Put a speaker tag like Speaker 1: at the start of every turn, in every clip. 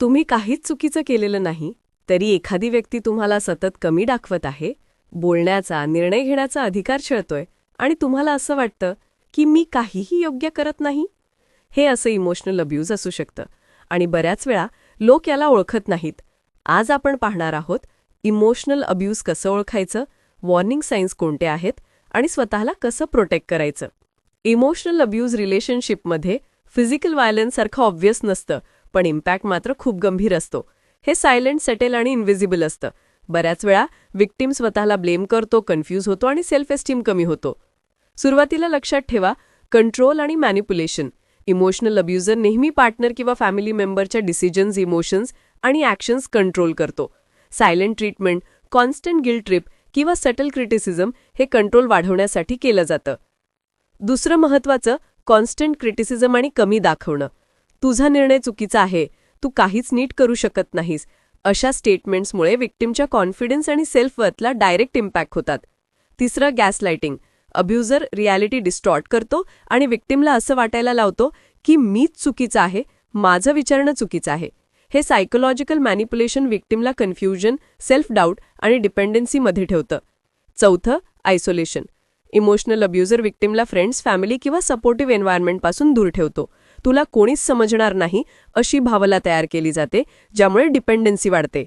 Speaker 1: तुम्ही काहीच चुकीचं केलेलं नाही तरी एखादी व्यक्ती तुम्हाला सतत कमी दाखवत आहे बोलण्याचा निर्णय घेण्याचा अधिकार छळतोय आणि तुम्हाला असं वाटतं की मी काहीही योग्य करत नाही? हे असं इमोशनल अब्यूज असू शकतं. आणि बऱ्याच वेळा लोक याला ओळखत नाहीत. आज आपण पाहणार आहोत इमोशनल अब्यूज कसं ओळखायचं वॉर्निंग साईन्स कोणते आहेत आणि स्वतःला कसं प्रोटेक्ट करायचं. इमोशनल अब्यूज रिलेशनशिपमध्ये फिजिकल व्हायलन्ससारखं ऑब्व्हियस नसतं पण इम्पॅक्ट मात्र खूप गंभीर असतो. हे सायलेंट सेटेल आणि इन्व्हिजिबल असतं. बऱ्याच वेळा विक्टीम स्वतःला ब्लेम करतो कन्फ्यूज होतो आणि सेल्फ एस्टीम कमी होतो. सुरुवातीला लक्षात ठेवा कंट्रोल आणि मॅनिप्युलेशन. इमोशनल अब्युजर नेहमी पार्टनर किंवा फॅमिली मेंबरच्या डिसिजन्स इमोशन्स आणि ॲक्शन्स कंट्रोल करतो. Silent treatment constant guilt trip किंवा सटल क्रिटिसिझम हे कंट्रोल वाढवण्यासाठी केलं जातं. दुसरं महत्त्वाचं कॉन्स्टंट क्रिटिसिझम आणि कमी दाखवणं. तुझा निर्णय चुकीचा आहे. तू काहीच नीट करू शकत नाहीस. अशा स्टेटमेंट्समुळे विक्टिमच्या कॉन्फिडन्स आणि सेल्फ वर्थला डायरेक्ट इम्पॅक्ट होतात. तिसरं गॅसलाइटिंग. अब्युजर रियालिटी डिस्टॉर्ट करतो आणि विक्टिमला असं वाटायला लावतो की मीच चुकीचं आहे माझं विचारणं चुकीचं आहे. हे सायकोलॉजिकल मॅनिप्युलेशन विक्टिमला कन्फ्युजन सेल्फ डाऊट आणि डिपेंडन्सीमध्ये ठेवतं. चौथं आयसोलेशन. इमोशनल अब्युजर विक्टिमला फ्रेंड्स फॅमिली किंवा सपोर्टिव्ह एन्व्हायरमेंटपासून दूर ठेवतो. तुला कोणीच समजणार नाही अशी भावना तयार केली जाते ज्यामुळे डिपेंडन्सी वाढते.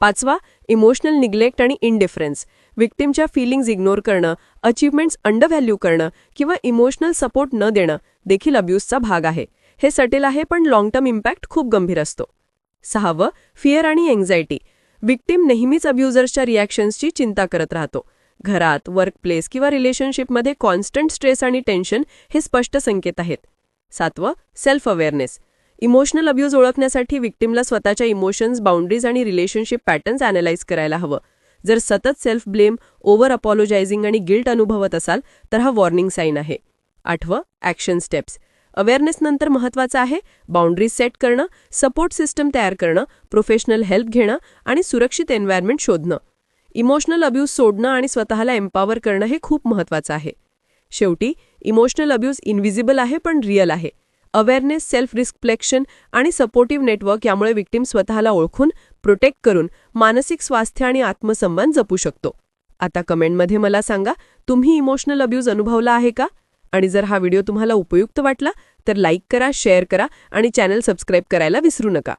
Speaker 1: पाचवा इमोशनल निग्लेक्ट आणि इनडिफरन्स विक्टिमच्या फिलिंग्ज इग्नोर करणं अचीवमेंट्स अंडरव्हॅल्यू करणं किंवा इमोशनल सपोर्ट न देणं देखील अब्यूजचा भाग आहे. हे सटेल आहे पण लाँग टर्म इम्पॅक्ट खूप गंभीर असतो. सहावं फिअर आणि एन्झायटी विक्टिम नेहमीच अब्युजर्सच्या रिॲक्शन्सची चिंता करत राहतो. घरात वर्कप्लेस किंवा रिलेशनशिपमध्ये कॉन्स्टंट स्ट्रेस आणि टेन्शन हे स्पष्ट संकेत आहेत. सातवं सेल्फ अवेअरनेस इमोशनल अब्यूज ओळखण्यासाठी विक्टिमला स्वतःच्या इमोशन्स बाउंड्रीज आणि रिलेशनशिप पॅटर्न्स अॅनालाइज करायला हवं. जर सतत सेल्फ ब्लेम ओव्हर अपॉलोजायझिंग आणि गिल्ट अनुभवत असाल तर हा वॉर्निंग साईन आहे. आठवं ॲक्शन स्टेप्स अवेअरनेसनंतर महत्त्वाचं आहे. बाउंड्रीज सेट करणं सपोर्ट सिस्टम तयार करणं प्रोफेशनल हेल्प घेणं आणि सुरक्षित एन्व्हायरमेंट शोधणं. इमोशनल अब्यूज सोडणं आणि स्वतःला एम्पॉवर करणं हे खूप महत्त्वाचं आहे. शेवटी इमोशनल अब्यूज इनव्हिजिबल आहे पण रिअल आहे. अवेअरनेस सेल्फ रिस्प्लेक्शन आणि सपोर्टिव्ह नेटवर्क यामुळे विक्टीम स्वतःला ओळखून प्रोटेक्ट करून मानसिक स्वास्थ्य आणि आत्मसन्मान जपू शकतो. आता कमेंटमध्ये मला सांगा तुम्ही इमोशनल अब्यूज अनुभवला आहे का? आणि जर हा व्हिडिओ तुम्हाला उपयुक्त वाटला तर लाईक करा शेअर करा आणि चॅनल सबस्क्राईब करायला विसरू नका.